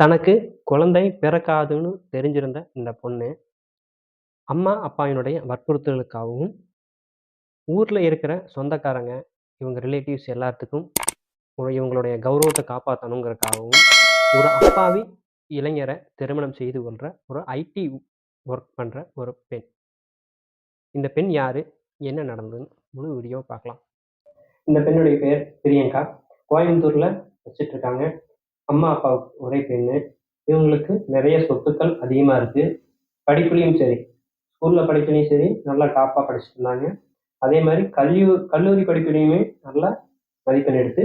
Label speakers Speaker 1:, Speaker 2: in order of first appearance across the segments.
Speaker 1: தனக்கு குழந்தை பிறக்காதுன்னு தெரிஞ்சிருந்த இந்த பொண்ணு, அம்மா, அப்பாவினுடைய வற்புறுத்தலுக்காகவும், ஊரில் இருக்கிற சொந்தக்காரங்க, இவங்க ரிலேட்டிவ்ஸ் எல்லாத்துக்கும் இவங்களுடைய கௌரவத்தை காப்பாற்றணுங்கிறதுக்காகவும் ஒரு அப்பாவி இளைஞரை திருமணம் செய்து கொள்கிற ஒரு ஐடி ஒர்க் பண்ணுற ஒரு பெண். இந்த பெண் யார் என்ன நடந்ததுன்னு முழு வீடியோ பார்க்கலாம். இந்த பெண்ணுடைய பெயர் பிரியங்கா. கோயம்புத்தூரில் வசிச்சுட்டு இருக்காங்க. அம்மா, அப்பாவுக்கு ஒரே பெண்ணு. இவங்களுக்கு நிறைய சொத்துக்கள் அதிகமா இருக்கு. படிப்புலயும் சரி, ஸ்கூல்ல படிப்புலயும் சரி, நல்லா டாப்பா படிச்சுட்டு இருந்தாங்க. அதே மாரி கல்யூ கல்லூரி படிப்புலயுமே நல்லா மதிப்பெண் எடுத்து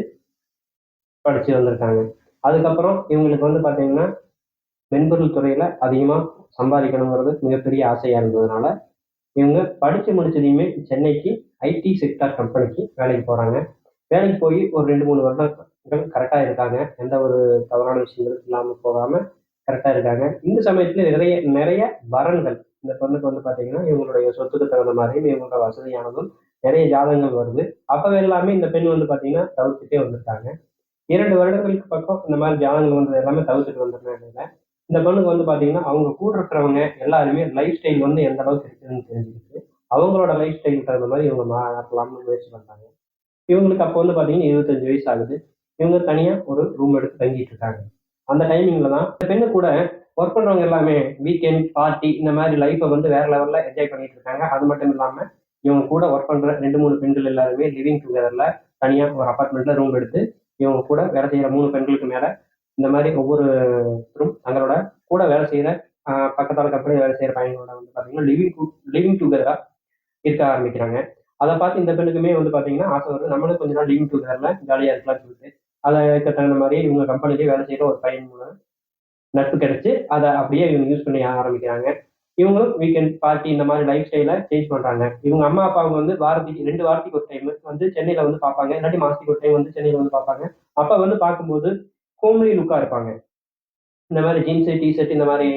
Speaker 1: படிச்சு வந்திருக்காங்க. அதுக்கப்புறம் இவங்களுக்கு வந்து பார்த்தீங்கன்னா, மென்பொருள் துறையில அதிகமா சம்பாதிக்கணுங்கிறது மிகப்பெரிய ஆசையா இருந்ததுனால, இவங்க படிச்சு முடிச்சதையுமே சென்னைக்கு ஐடி செக்டார் கம்பெனிக்கு வேலைக்கு போறாங்க. வேலைக்கு போய் ஒரு 2, 3 வருடம் கரெக்டாக இருக்காங்க. எந்த ஒரு தவறான விஷயங்களும் இல்லாமல் போகாமல் கரெக்டாக இருக்காங்க. இந்த சமயத்தில் நிறைய நிறைய வரன்கள் இந்த பொண்ணுக்கு வந்து பார்த்தீங்கன்னா, இவங்களுடைய சொத்துக்கு தகுந்த மாதிரியும், இவங்களோட வசதியானதும் நிறைய ஜாதகங்கள் வருது. அப்போ எல்லாமே இந்த பெண் வந்து பார்த்தீங்கன்னா, தவிர்த்துட்டே வந்திருக்காங்க. இரண்டு வருடங்களுக்கு பக்கம் இந்த மாதிரி ஜாதகங்கள் வந்தது எல்லாமே தவிர்த்துட்டு வந்துருந்தேன் இந்த பொண்ணுக்கு வந்து பார்த்தீங்கன்னா, அவங்க கூட இருக்கிறவங்க எல்லாருமே லைஃப் ஸ்டைல் வந்து எந்த அளவுக்கு இருக்குதுன்னு தெரிஞ்சுக்கிட்டு, அவங்களோட லைஃப் ஸ்டைலுக்கு தகுந்த மாதிரி இவங்க மாற்றலாம்னு முயற்சி பண்ணுறாங்க இவங்களுக்கு அப்போ வந்து பார்த்தீங்கன்னா 25 வயசு ஆகுது. இவங்க தனியா ஒரு ரூம் எடுத்து தங்கிட்டு இருக்காங்க. அந்த டைமிங்ல தான் இந்த பெண்ணு கூட ஒர்க் பண்றவங்க எல்லாமே வீக்கெண்ட், பார்ட்டி இந்த மாதிரி லைஃப்பை வந்து வேற லெவல்ல என்ஜாய் பண்ணிட்டு இருக்காங்க. அது மட்டும் இல்லாம, இவங்க கூட ஒர்க் பண்ற 2, 3 பெண்கள் எல்லாருமே லிவிங் டுகெதர்ல தனியா ஒரு அபார்ட்மெண்ட்ல ரூம் எடுத்து, இவங்க கூட வேலை செய்யற மூணு பெண்களுக்கு மேல இந்த மாரி ஒவ்வொருத்தரும் தங்களோட கூட வேலை செய்யற பக்கத்தால கம்பெனில வேலை செய்யற பையனோட வந்து பார்த்தீங்கன்னா, லிவிங் லிவிங் டுகெதரா இருக்க ஆரம்பிக்கிறாங்க. அதை பார்த்து இந்த பெண்ணுக்குமே வந்து பார்த்தீங்கன்னா, ஆசை வருது. நம்மளும் கொஞ்ச நாள் லிவிங் டுகெதர்ல ஜாலியா இருக்கலாம்னு சொல்லிட்டு, அதுக்கு தகுந்த மாதிரி இவங்க கம்பெனிலேயே வேலை செய்கிற ஒரு பையன் மூலம் நட்பு கிடைச்சி அதை அப்படியே இவங்க யூஸ் பண்ண ஆரம்பிக்கிறாங்க. இவங்களும் வீக்கெண்ட், பார்ட்டி இந்த மாதிரி லைஃப் ஸ்டைலை சேஞ்ச் பண்ணுறாங்க இவங்க அம்மா, அப்பா அவங்க வந்து வாரத்துக்கு ரெண்டு வாரத்துக்கு ஒரு டைம் வந்து சென்னையில் வந்து பார்ப்பாங்க. இல்லாட்டி மாசத்துக்கு ஒரு டைம் வந்து சென்னையில் வந்து பார்ப்பாங்க. அப்பா வந்து பார்க்கும்போது ஹோம்லி லுக்காக இருப்பாங்க. இந்த மாதிரி ஜீன்ஸு டிஷர்ட் இந்த மாதிரி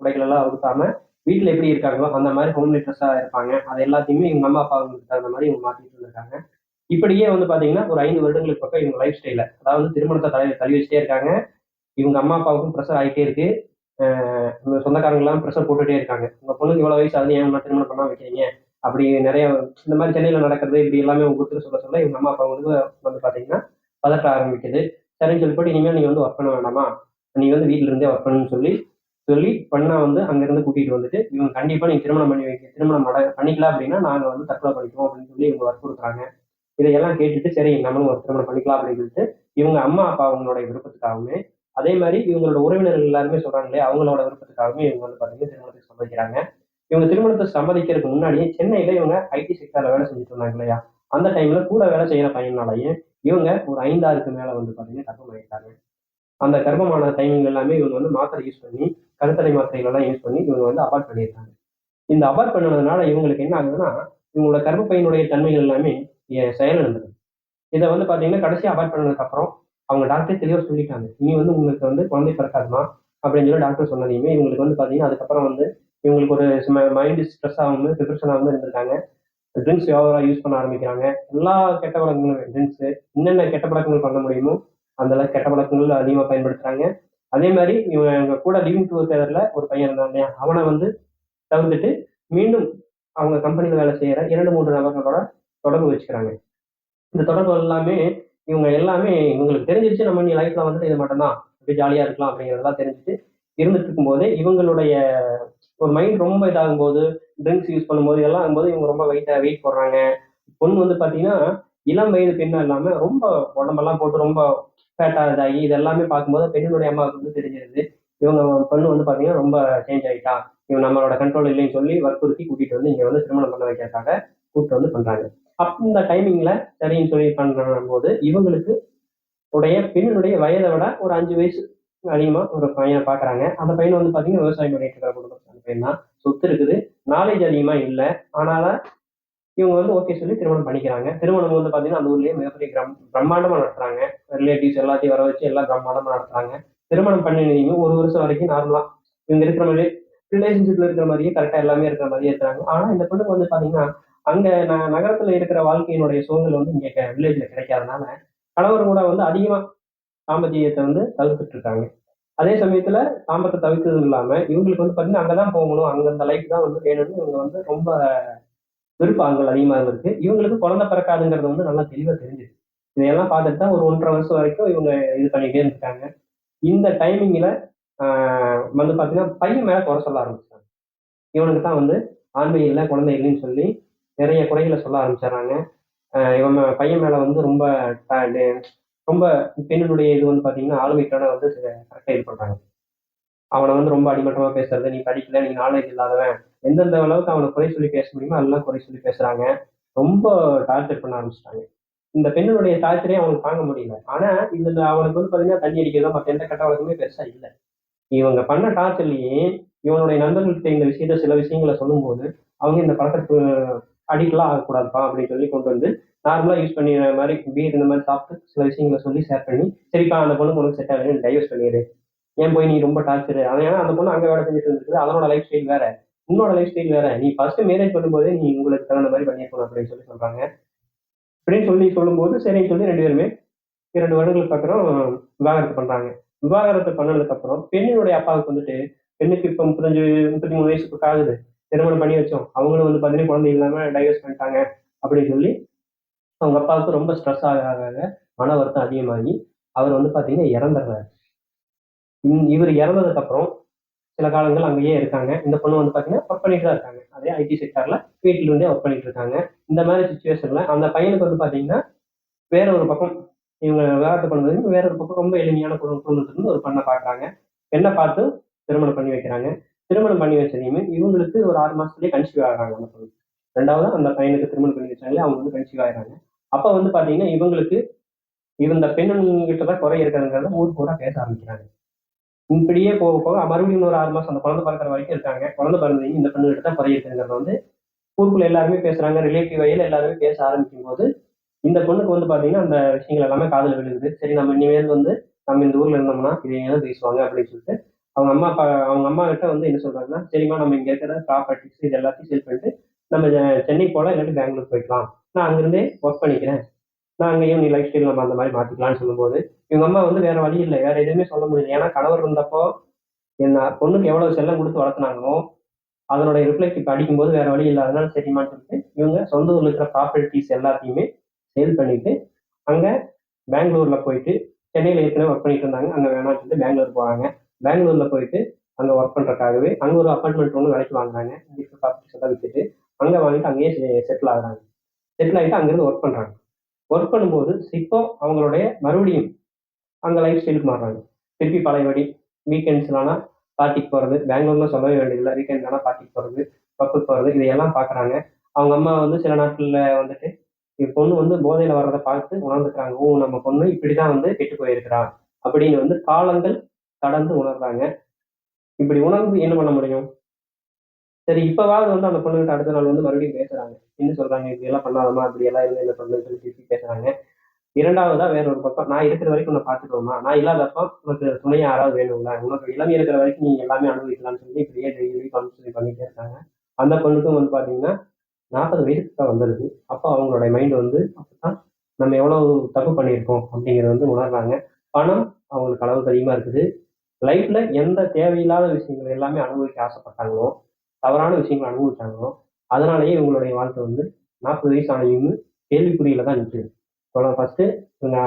Speaker 1: உடைகளெல்லாம் உடுத்தாமல் வீட்டில் எப்படி இருக்காங்களோ அந்த மாதிரி ஹோம்லி ட்ரெஸ்ஸாக இருப்பாங்க. அது எல்லாத்தையுமே இவங்க அம்மா, அப்பா அவங்களுக்கு தகுந்த மாதிரி இவங்க மாற்றிட்டு இருந்திருக்காங்க. இப்படியே வந்து பார்த்தீங்கன்னா, ஒரு ஐந்து வருடங்களுக்கு பக்கம் இவங்க லைஃப் ஸ்டைல அதாவது திருமணத்தை தலை தள்ளி வச்சுட்டே இருக்காங்க. இவங்க அம்மா, அப்பாவுக்கும் ப்ரெஷர் ஆகிட்டே இருக்கு. இவங்க சொந்தக்காரங்க எல்லாம் போட்டுட்டே இருக்காங்க. உங்க பொண்ணுக்கு இவ்வளவு வயசு அது ஏன் திருமணம் பண்ணா வைக்கிறீங்க? அப்படி நிறைய இந்த மாதிரி சென்னையில நடக்கிறது இப்படி எல்லாமே ஒருத்தர் சொல்ல சொல்ல இவங்க அம்மா, அப்பாவுக்கு வந்து பாத்தீங்கன்னா பார்த்தீங்கன்னா, பதட்ட ஆரம்பிக்குது. சரின்னு சொல்லிட்டு இனிமேல் நீங்க வந்து ஒர்க் பண்ண வேண்டாமா? நீ வந்து வீட்டுல இருந்தே ஒர்க் பண்ணுன்னு சொல்லி சொல்லி பண்ணா வந்து அங்கிருந்து கூட்டிட்டு வந்துட்டு, இவங்க கண்டிப்பா நீங்க திருமணம் பண்ணி வைக்க திருமணம் நட பண்ணிக்கல அப்படின்னா, நாங்க வந்து தற்கொலை பண்ணிக்குவோம் அப்படின்னு சொல்லி இவங்க வற்புறுத்துறாங்க. இதையெல்லாம் கேட்டுட்டு சரி நம்மளும் ஒரு திருமணம் பண்ணிக்கலாம் அப்படின்னு சொல்லிட்டு, இவங்க அம்மா, அப்பா அவங்களுடைய விருப்பத்துக்காகவுமே, அதே மாதிரி இவங்களோட உறவினர்கள் எல்லாருமே சொல்றாங்க இல்லையா, அவங்களோட விருப்பத்துக்காகவுமே இவங்க வந்து பார்த்தீங்கன்னா, திருமணத்துக்கு சம்மதிக்கிறாங்க. இவங்க திருமணத்தை சம்மதிக்கிறதுக்கு முன்னாடியே சென்னையில இவங்க ஐடி செக்டர்ல வேலை செஞ்சுட்டு இருந்தாங்க இல்லையா, அந்த டைம்ல கூட வேலை செய்யற பையனாலையும் இவங்க ஒரு 5, 6க்கு மேல வந்து பாத்தீங்கன்னா கர்ப்பம் ஆயிட்டாங்க அந்த கர்ப்பமான டைமிங் எல்லாமே இவங்க வந்து மாத்திரை யூஸ் பண்ணி, கருத்தடை மாத்திரைகள் எல்லாம் யூஸ் பண்ணி இவங்க வந்து அபார்ட் பண்ணியிருக்காங்க. இந்த அபார்ட் பண்ணதுனால இவங்களுக்கு என்ன ஆகுதுன்னா, இவங்களோட கர்ப்பப்பையினுடைய தன்மைகள் எல்லாமே செயல் இருந்தது இதை வந்து பார்த்தீங்கன்னா, கடைசியாக அவாய்ட் பண்ணதுக்கு அப்புறம் அவங்க டாக்டரே தெளிவாக சொல்லிட்டாங்க. இனி வந்து உங்களுக்கு வந்து குழந்தை பிறக்காதுமா அப்படின்னு சொல்லி டாக்டர் சொன்னதையுமே இவங்களுக்கு வந்து பார்த்தீங்கன்னா, அதுக்கப்புறம் வந்து இவங்களுக்கு ஒரு ம மைண்ட் ஸ்ட்ரெஸ் ஆகாம, டிப்ரஷன் ஆகாம இருந்திருக்காங்க. ட்ரிங்க்ஸ் ஓவரா யூஸ் பண்ண ஆரம்பிக்கிறாங்க. எல்லா கெட்ட பழக்கங்களும் ட்ரிங்க்ஸு என்னென்ன கெட்ட பழக்கங்கள் பண்ண முடியுமோ, அந்த கெட்ட பழக்கங்கள் அதிகமாக பயன்படுத்துறாங்க. அதே மாதிரி இவங்க கூட லிவிங் டுகெதர்ல ஒரு பையன் இருந்தான் இல்லையா, வந்து தவிர்த்துட்டு மீண்டும் அவங்க கம்பெனியில் வேலை செய்கிற இரண்டு மூன்று நபர்களோட தொடர்பு வச்சுக்கிறாங்க. இந்த தொடர்பு எல்லாமே இவங்க எல்லாமே இவங்களுக்கு தெரிஞ்சிருச்சு நம்ம நீ லைஃப்ல வந்துட்டு இது மட்டும்தான் அப்படி அப்படியே ஜாலியா இருக்கலாம் அப்படிங்கிறதெல்லாம் தெரிஞ்சுட்டு இருந்துட்டு இருக்கும்போது இவங்களுடைய ஒரு மைண்ட் ரொம்ப இதாகும் போது ட்ரிங்க்ஸ் யூஸ் பண்ணும்போது இதெல்லாம் ஆகும்போது இவங்க ரொம்ப வெயிட்டா வெயிட் போடுறாங்க. பொண்ணு வந்து பாத்தீங்கன்னா இளம் வயது பெண்ணும் இல்லாம ரொம்ப உடம்பெல்லாம் போட்டு ரொம்ப ஃபேட்டா இதாகி இது எல்லாமே பார்க்கும்போது பெண்ணுடைய அம்மாவுக்கு வந்து தெரிஞ்சிருது. இவங்க பொண்ணு வந்து பாத்தீங்கன்னா ரொம்ப சேஞ்ச் ஆயிட்டா. இவன் நம்மளோட கண்ட்ரோல் இல்லைன்னு சொல்லி வற்புறுத்தி கூட்டிட்டு வந்து இங்க வந்து திருமணம் பண்ண வைக்கிறதுக்காக கூப்பிட்டு வந்து பண்றாங்க. அப்ப இந்த டைமிங்ல சரின்னு சொல்லி போது இவங்களுக்கு உடைய பெண்ணுடைய வயதை விட ஒரு அஞ்சு வயசு அதிகமா ஒரு பையனை பார்க்குறாங்க. அந்த பையன் வந்து பார்த்தீங்கன்னா, விவசாயம் பண்ணிட்டு இருக்கிற குடும்பத்தான பையன் தான். சொத்து இருக்குது. நாலேஜ் அதிகமா இல்லை ஆனாலும் இவங்க வந்து ஓகே சொல்லி திருமணம் பண்ணிக்கிறாங்க. திருமணம் வந்து பார்த்தீங்கன்னா, அந்த ஊர்லயே மிகப்பெரிய கிரம் பிரம்மாண்டமா நடத்துறாங்க. ரிலேட்டிவ்ஸ் எல்லாத்தையும் வர வச்சு எல்லாம் பிரம்மாண்டமா நடத்துறாங்க. திருமணம் பண்ணினீங்க ஒரு வருஷம் வரைக்கும் நார்மலா இவங்க இருக்கிற மாதிரி ரிலேஷன்ஷிப்ல இருக்கிற மாதிரியே கரெக்டா எல்லாமே இருக்கிற மாதிரியே இருக்கிறாங்க. ஆனா இந்த பொண்ணுக்கு வந்து பார்த்தீங்கன்னா, அங்க நான் நகரத்துல இருக்கிற வாழ்க்கையினுடைய சூழ்நிலை வந்து இங்க வில்லேஜ்ல கிடைக்காதனால, கணவர் கூட வந்து அதிகமா தாம்பத்தியத்தை வந்து தவிர்த்துட்டு இருக்காங்க. அதே சமயத்துல தாம்பத்தை தவிர்த்ததும் இல்லாம இவங்களுக்கு வந்து பாத்தீங்கன்னா அங்கதான் போகணும் அங்க அந்த லைஃப் தான் வந்து வேணும்னு இவங்க வந்து ரொம்ப விருப்பங்கள் அதிகமாக இருக்கு இவங்களுக்கு குழந்தை பிறக்காதுங்கிறது வந்து நல்லா தெளிவா தெரிஞ்சுது. இதையெல்லாம் பார்த்துட்டு தான் ஒரு ஒன்றரை வருஷம் வரைக்கும் இவங்க இது பண்ணிட்டே இருந்துட்டாங்க. இந்த டைமிங்ல வந்து பாத்தீங்கன்னா பையன் மேல குறை சொல்ல ஆரம்பிச்சாங்க இவனுக்கு தான் வந்து ஆண்மை இல்லை குழந்தை இல்லைன்னு சொல்லி நிறைய குறைகளை சொல்ல ஆரம்பிச்சிடுறாங்க. இவன் பையன் மேல வந்து ரொம்ப ரொம்ப பெண்ணினுடைய இது வந்து பாத்தீங்கன்னா ஆளுமைக்கான வந்து கரெக்டாக இது பண்றாங்க. அவனை வந்து ரொம்ப அடிமட்டமா பேசுறது நீ படிக்கல நீ நாலேஜ் இல்லாதவன். எந்தெந்த அளவுக்கு அவனை குறை சொல்லி பேச முடியுமோ அதெல்லாம் குறை சொல்லி பேசுறாங்க. ரொம்ப டார்ச்சர் பண்ண ஆரம்பிச்சிட்டாங்க. இந்த பெண்ணுடைய டார்ச்சரே அவனுக்கு தாங்க முடியல. ஆனா இதுல அவனுக்கு வந்து பாத்தீங்கன்னா தண்ணி அடிக்கிறதா மற்ற எந்த கட்ட வழக்குமே பெருசா இல்லை. இவங்க பண்ண டார்ச்சர்லயே இவனுடைய நண்பர்களுக்கு இந்த விஷயத்த சில விஷயங்களை சொல்லும்போது அவங்க இந்த பழக்கத்துக்கு அடிக்கலாம் ஆகக்கூடாதுப்பா அப்படின்னு சொல்லி கொண்டு வந்து நார்மலாக யூஸ் பண்ணிடுற மாதிரி பீர் இந்த மாதிரி சாப்பிட்டு சில விஷயங்களை சொல்லி ஷேர் பண்ணி சரிப்பா அந்த பொண்ணு உனக்கு செட் ஆகுது டைவர்ஸ் பண்ணிடு ஏன் போய் நீ ரொம்ப டார்ச்சர் ஆனால் ஏன்னா அந்த பொண்ணு அங்கே வேலை செஞ்சுட்டு இருந்துருக்கு அதனோட லைஃப் ஸ்டைல் வேற. உன்னோட லைஃப் ஸ்டைல் வேற. நீ ஃபர்ஸ்ட் மேரேஜ் பண்ணும்போதே நீ உங்களுக்கு தகுந்த மாதிரி பண்ணியிருக்கணும் அப்படின்னு சொல்லி சொல்றாங்க. அப்படின்னு சொல்லி சொல்லும்போது சரின்னு சொல்லி ரெண்டு பேருமே இரண்டு வருடங்களுக்கு அப்புறம் விவாகரத்து பண்றாங்க. விவாகரத்து பண்ணதுக்கு அப்புறம் பெண்ணினுடைய அப்பாவுக்கு வந்துட்டு பெண்ணுக்கு இப்போ முப்பத்தஞ்சு முப்பத்தி மூணு வயசுக்கு ஆகுது. திருமணம் பண்ணி வச்சோம். அவங்களும் வந்து பார்த்தீங்கன்னா குழந்தை இல்லாம டைவர்ஸ் பண்ணிட்டாங்க அப்படின்னு சொல்லி அவங்க அப்பாவுக்கு ரொம்ப ஸ்ட்ரெஸ் ஆக ஆக மன வருத்தம் அதிகமாகி அவர் வந்து பார்த்தீங்கன்னா இறந்துடுறாரு. இந்- இவர் இறந்ததுக்கு அப்புறம் சில காலங்கள் அங்கேயே இருக்காங்க. இந்த பொண்ணு வந்து பார்த்தீங்கன்னா ஒர்க் பண்ணிட்டு தான் இருக்காங்க. அதே ஐடி செக்டர்ல வீட்டில இருந்தே ஒர்க் பண்ணிட்டு இருக்காங்க. இந்த மாதிரி சுச்சுவேஷன்ல அந்த பையனுக்கு வந்து பார்த்தீங்கன்னா வேற ஒரு பக்கம் இவங்க விவாகரத்து பண்ணுறது வேற ஒரு பக்கம் ரொம்ப எளிமையான குடும்ப குடும்பத்துல இருந்து ஒரு பண்ணை பார்க்குறாங்க பெண்ணை பார்த்து திருமணம் பண்ணி வைக்கிறாங்க. திருமணம் பண்ணி வச்சதையுமே இவங்களுக்கு ஒரு ஆறு மாசத்துலயே கன்சீவ் ஆகிறாங்க அந்த பொண்ணு ரெண்டாவது அந்த பையனுக்கு திருமணம் பண்ணி வச்சாங்களே அவங்க வந்து கன்சீவ் ஆகிறாங்க அப்ப வந்து பாத்தீங்கன்னா இவங்களுக்கு இந்த பெண்ணுங்கிட்ட தான் குறை இருக்காங்கிறத ஊர் பூரா பேச ஆரம்பிக்கிறாங்க. இப்படியே போக போக மறுபடியும் ஒரு ஆறு மாசம் அந்த குழந்தை பிறக்கிற வரைக்கும் இருக்காங்க. குழந்தை பிறந்தவங்க இந்த பெண்ணுகிட்ட தான் குறை இருக்குங்கிறத வந்து ஊருக்குள்ள எல்லாருமே பேசுறாங்க. ரிலேட்டிவ் வகையில எல்லாருமே பேச ஆரம்பிக்கும் போது இந்த பொண்ணுக்கு வந்து பாத்தீங்கன்னா அந்த விஷயங்கள் எல்லாமே காதல் விழுகுது. சரி நம்ம இனிமேல் வந்து நம்ம இந்த ஊர்ல இருந்தோம்னா இதை ஏதாவது பேசுவாங்க அப்படின்னு சொல்லிட்டு அவங்க அம்மா அப்பா அவங்க அம்மா கிட்ட வந்து என்ன சொல்றாங்கன்னா சரிம்மா நம்ம இங்க இருக்கிற ப்ராப்பர்ட்டிஸ் இது எல்லாத்தையும் சேல் பண்ணிட்டு நம்ம சென்னை போல இல்லாட்டி பெங்களூர் போய்க்கலாம். நான் அங்கிருந்தே ஒர்க் பண்ணிக்கிறேன். நான் அங்கேயும் நீ லைஃப் ஸ்டைல் நம்ம அந்த மாதிரி மாத்திக்கலாம்னு சொல்லும்போது இவங்க அம்மா வந்து வேற வழி இல்லை. வேற எதுவுமே சொல்ல முடியல. ஏன்னா கணவர் இருந்தப்போ என்ன பொண்ணுக்கு எவ்வளவு செல்லம் கொடுத்து வளர்த்துனாங்களோ அதனுடைய ரிஃப்ளெக்ட் இப்போ அடிக்கும்போது வேற வழி இல்லை. அதனால சரிமான்னு சொல்லிட்டு இவங்க சொந்த ஊர்ல இருக்கிற ப்ராப்பர்ட்டிஸ் எல்லாத்தையுமே சேல் பண்ணிட்டு அங்க பெங்களூர்ல போயிட்டு சென்னையில ஏற்கனவே ஒர்க் பண்ணிட்டு இருந்தாங்க. அங்க வேணாம்னு சொல்லிட்டு பெங்களூர் போறாங்க. பெங்களூர்ல போயிட்டு அங்க ஒர்க் பண்றதுக்காகவே அங்க ஒரு அப்பார்ட்மெண்ட் ஒன்று வேலைக்கு வாங்குறாங்க. இங்க ப்ராப்பர்ட்டிஸ் எல்லாம் வித்துட்டு அங்க வாங்கிட்டு அங்கேயே செட்டில் ஆகுறாங்க. செட்டில் ஆகிட்டு அங்கிருந்து ஒர்க் பண்றாங்க. ஒர்க் பண்ணும்போது இப்போ அவங்களுடைய மறுபடியும் அங்க லைஃப் ஸ்டைலுக்கு மாறுறாங்க. திருப்பி பழையபடி வீக்கெண்ட்ஸ்லானா பார்ட்டிக்கு போறது பெங்களூர்ல சொல்லவே வேண்டியதில்லை. வீக்கெண்ட்லானா பார்ட்டிக்கு போறது பப்புக்கு போறது இதையெல்லாம் பாக்குறாங்க. அவங்க அம்மா வந்து சில நாட்கள்ல வந்துட்டு என் பொண்ணு வந்து போதையில வர்றதை பார்த்து உணர்ந்துக்கிறாங்க. ஓ நம்ம பொண்ணு இப்படிதான் வந்து கெட்டு போயிருக்கிறா. அப்படின்னு வந்து காலங்கள் கடந்து உணர்றாங்க. இப்படி உணர்ந்து என்ன பண்ண முடியும்? சரி இப்பவாவது வந்து அந்த பொண்ணுகிட்ட அடுத்த நாள் வந்து மறுபடியும் பேசுறாங்க. என்ன சொல்றாங்க? இப்படி எல்லாம் பண்ணாதமா இப்படி எல்லாம் இல்லை இந்த பொண்ணு சொல்லி திருப்பி பேசுறாங்க. இரண்டாவதா வேற ஒரு பக்கம் நான் இருக்கிற வரைக்கும் உன்னை பாத்துக்கோமா நான் இல்லாதப்போ உனக்கு துணை யாராவது வேணும்ல? உனக்கு இளம் இருக்கிற வரைக்கும் நீ எல்லாமே அனுபவிக்கலாம்னு சொல்லி இப்படியே டெய்லி கவுன்சிலிங் பண்ணிட்டே இருக்காங்க. அந்த பொண்ணுக்கும் வந்து பாத்தீங்கன்னா நாற்பது வயசுக்கு தான் வந்துடுது அப்போ அவங்களோட மைண்ட் வந்து அப்பதான் நம்ம எவ்வளவு தப்பு பண்ணியிருக்கோம் அப்படிங்கிறத வந்து உணர்றாங்க. பணம் அவங்களுக்கு அளவுக்கு அதிகமா இருக்குது. லைஃப்ல எந்த தேவையில்லாத விஷயங்கள் எல்லாமே அனுபவிக்க ஆசைப்பட்டாங்களோ தவறான விஷயங்களை அனுபவிச்சாங்களோ அதனாலேயே இவங்களுடைய வாழ்க்கை வந்து நாற்பது வயசு ஆனையும் கேள்விக்குறியில தான் நிற்குது ஃபர்ஸ்ட் இவங்க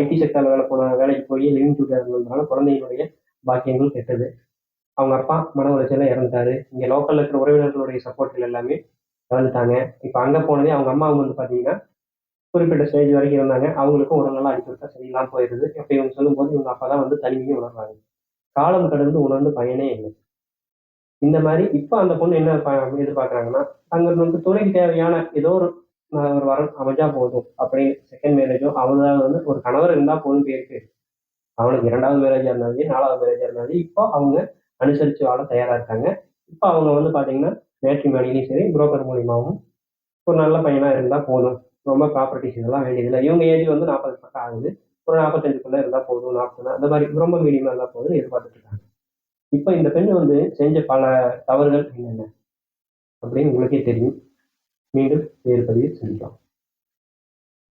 Speaker 1: ஐடி செக்டர்ல வேலை போன வேலைக்கு போய் லிவிங் டுகெதர்னால குழந்தைகளுடைய பாக்கியங்கள் கெட்டது. அவங்க அப்பா மன உளைச்சல இறந்துட்டாரு. இங்க லோக்கல்ல இருக்கிற உறவினர்களுடைய சப்போர்ட்கள் எல்லாமே இறந்துட்டாங்க இப்போ அங்க போனதே அவங்க அம்மா வந்து பாத்தீங்கன்னா குறிப்பிட்ட ஸ்டேஜ் வரைக்கும் இருந்தாங்க. அவங்களுக்கும் உடல்நலம் அடிக்கடி சரியில்லாம போயிருது. இப்போ இவங்க சொல்லும்போது இவங்க அப்பா தான் வந்து தனிமையும் உணர்றாங்க. காலம் கடந்து உணர்ந்து பயனே இல்லை. இந்த மாதிரி இப்போ அந்த பொண்ணு என்ன எதிர்பார்க்குறாங்கன்னா எதிர்பார்க்கறாங்கன்னா வந்து துணைக்கு தேவையான ஏதோ ஒரு ஒரு வரம் அமைஞ்சா போதும் அப்படின்னு செகண்ட் மேரேஜோ அவங்களால வந்து ஒரு கணவர் இருந்தா போதும் பேருக்கு. அவனுக்கு இரண்டாவது மேரேஜா இருந்தாலும் நாலாவது மேரேஜா இருந்தாலும் இப்போ அவங்க அனுசரிச்சு வாழ தயாரா இருக்காங்க. இப்போ அவங்க வந்து பாத்தீங்கன்னா மேட்ரிமோனிலையும் சரி புரோக்கர் மூலியமாகவும் ஒரு நல்ல பையனா இருந்தா போதும். ரொம்ப ப்ராப்பர்ட்டிஸ் இதெல்லாம் வேண்டியதில்லை. இவங்க ஏஜ் வந்து நாற்பது பக்கம் ஆகுது. ஒரு நாற்பத்தஞ்சுக்குள்ள இருந்தா போதும் நாற்பது அந்த மாதிரி ரொம்ப மீடியமா இருந்தா போதும்னு எதிர்பார்த்துட்டு இருக்காங்க இப்போ இந்த பெண் வந்து செஞ்ச பல தவறுகள் என்னென்ன? அப்படின்னு உங்களுக்கே தெரியும். மீண்டும் வேறு பதிவு சந்திக்கலாம்.